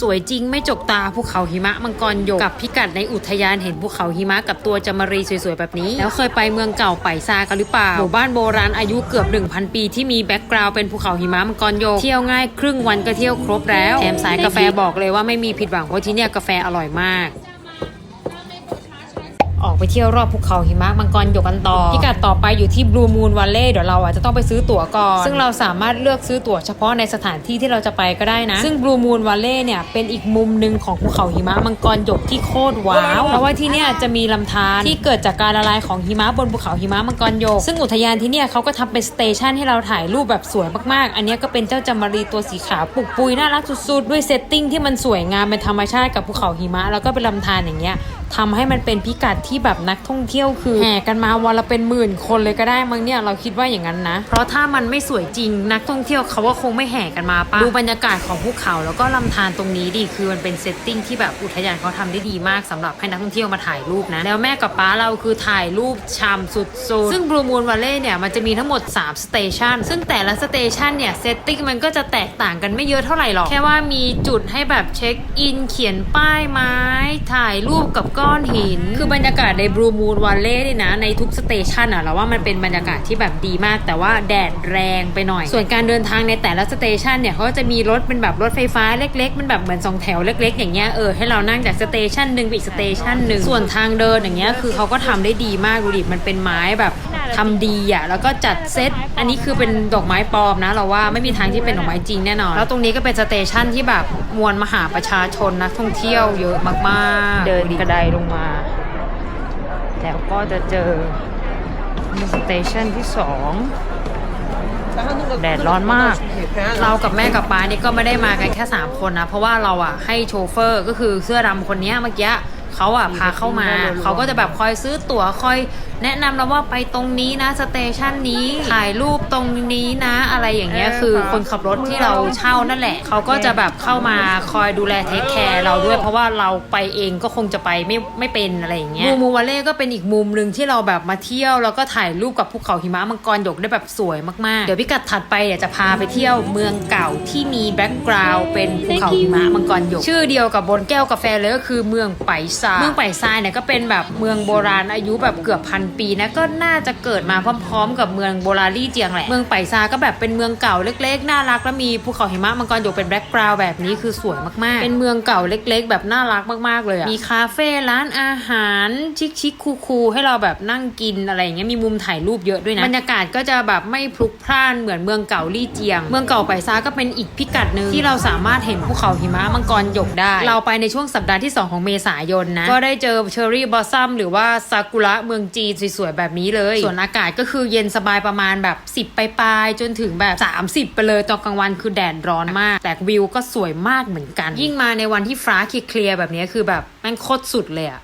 สวยจริงไม่จกตาภูเขาหิมะมังกรหยกกับพิกัดในอุทยานเห็นภูเขาหิมะกับตัวจามรีสวยๆแบบนี้ แล้วเคยไปเมืองเก่าไปซากันหรือเปล่าหมู่บ้านโบราณอายุเกือบ 1,000 ปีที่มีแบ็กกราวด์เป็นภูเขาหิมะมังกรหยกเที่ยวง่ายครึ่งวันก็เที่ยวครบแล้วแถมสายกาแฟบอกเลยว่าไม่มีผิดหวังเพราะที่เนี่ยกาแฟอร่อยมาก ออกไปเที่ยวรอบภูเขาหิมะมังกรหยกกันต่อพิกัดต่อไปอยู่ที่บลูมูนวัลเล่เดี๋ยวเราอะจะต้องไปซื้อตั๋วก่อน ซึ่งเราสามารถเลือกซื้อตั๋วเฉพาะในสถานที่ที่เราจะไปก็ได้นะ ซึ่งบลูมูนวัลเล่เนี่ยเป็นอีกมุมหนึ่งของภูเขาหิมะมังกรหยกที่โคตรว้าวเพราะว่าที่เนี่ยจะมีลำธารที่เกิดจากการละลายของหิมะบนภูเขาหิมะมังกรหยก ซึ่งอุทยานที่เนี่ยเขาก็ทำเป็นสเตชันให้เราถ่ายรูปแบบสวยมากๆ อันเนี้ยก็เป็นเจ้าจามารีตัวสีขาวปุกปุยน่ารักสุดๆ ด้วยเซตติ้งที่มันสวยงามเป็นธรรมชาติกับภูเขาหิมะแล้วก็เป็นลำธารอย่างเงี้ยทำให้มันเป็นพิกัดที่แบบนักท่องเที่ยวคือแห่กันมาวันละเป็นหมื่นคนเลยก็ได้มั้งเนี่ยเราคิดว่าอย่างนั้นนะ เพราะถ้ามันไม่สวยจริงนักท่องเที่ยวเขาก็คงไม่แห่กันมาปะดูบรรยากาศของภูเขาแล้วก็ลำธารตรงนี้ดิคือมันเป็นเซตติ้งที่แบบอุทยานเขาทำได้ดีมากสำหรับให้นักท่องเที่ยวมาถ่ายรูปนะแล้วแม่กับป้าเราคือถ่ายรูปชามสุดๆซึ่งบลูมูนวัลเล่เนี่ยมันจะมีทั้งหมด3สเตชันซึ่งแต่ละสเตชันเนี่ยเซตติ้งมันก็จะแตกต่างกันไม่เยอะเท่าไหร่หรอกแค่ว่ามีจุดให้แบบเช็คอินเขียนป้ายไม้ถ่ายรูปกับก้อนหิน คือบรรยากาศในบลูมูนวัลเล่นี่นะ ในทุกสเตชันอะเราว่ามันเป็นบรรยากาศที่แบบดีมาก แต่ว่าแดดแรงไปหน่อย ส่วนการเดินทางในแต่ละสเตชันเนี่ยเขาจะมีรถเป็นแบบรถไฟฟ้าเล็กๆ มันแบบเหมือนสองแถวเล็ก ๆ อย่างเงี้ยเออให้เรานั่งจากสเตชันหนึ่งไปอีกสเตชันหนึ่งส่วนทางเดินอย่างเงี้ยคือเขาก็ทำได้ดีมากดูดิมันเป็นไม้แบบทำดีอะแล้วก็จัดเซตอันนี้คือเป็นดอกไม้ปลอมนะ เราว่าไม่มีทางที่เป็นดอกไม้จริงแน่นอน แล้วตรงนี้ก็เป็นสเตชันที่แบบมวลมหาประชาชนนักท่องเที่ยวเยอะมากๆ เดินกระไดลงมา แล้วก็จะเจอมีสเตชันที่สองแดดร้อนมาก เรากับแม่กับป้านี่ก็ไม่ได้มากันแค่ 3 คนนะ เพราะว่าเราอะให้โชเฟอร์ก็คือเสื้อดำคนเนี้ยเมื่อกี้เขาอะพาเข้ามา เขาก็จะแบบคอยซื้อตั๋วคอย แนะนำเราว่าไปตรงนี้นะสเตชันนี้ถ่ายรูปตรงนี้นะ อะไรอย่างเงี้ยคือคนขับรถที่เราเช่านั่นแหละ เขาก็จะแบบเข้ามาคอยดูแลเทคแคร์เราด้วยเพราะว่าเราไปเองก็คงจะไปไม่ไม่เป็นอะไรอย่างเงี้ยมูมูวาเล่ก็เป็นอีกมุมหนึ่งที่เราแบบมาเที่ยวแล้วก็ถ่ายรูปกับภูเขาหิมะมังกรหยกได้แบบสวยมากๆ เดี๋ยวพิกัดถัดไปเดี๋ยวจะพาไปเที่ยวเมืองเก่าที่มีแบ็กกราวด์เป็นภูเขาหิมะมังกรหยกชื่อเดียวกับบนแก้วกาแฟเลยก็คือเมืองไปซาเมืองไปซายเนี่ยก็เป็นแบบเมืองโบราณอายุแบบเกือบพันปีนะก็น่าจะเกิดมาพร้อมๆ กับเมืองโบราณลี่เจียงแหละเมืองไปซาก็แบบเป็นเมืองเก่าเล็ก ๆ น่ารักแล้วมีภูเขาหิมะมังกรหยกเป็นแบ็กกราวด์แบบนี้คือสวยมากๆ เป็นเมืองเก่าเล็ก ๆ แบบน่ารักมากๆเลยอะมีคาเฟ่ร้านอาหารชิคๆคูลๆให้เราแบบนั่งกินอะไรอย่างเงี้ยมีมุมถ่ายรูปเยอะด้วยนะบรรยากาศก็จะแบบไม่พลุกพล่านเหมือนเมืองเก่าลี่เจียง เมืองเก่าไปซาก็เป็นอีกพิกัดหนึ่งที่เราสามารถเห็นภูเขาหิมะมังกรหยกได้ เราไปในช่วงสัปดาห์ที่ 2 ของเมษายนนะ ก็ได้เจอเชอร์รี่บอสซัมหรือว่าซากุระเมืองจีนสวยๆ แบบนี้เลย ส่วนอากาศก็คือเย็นสบายประมาณแบบ 10ปลายๆจนถึงแบบ 30 ไปเลยตอนกลางวันคือแดดร้อนมาก แต่วิวก็สวยมากเหมือนกัน ยิ่งมาในวันที่ฟ้าเคลียร์ๆแบบนี้คือแบบแม่งโคตรสุดเลยอะ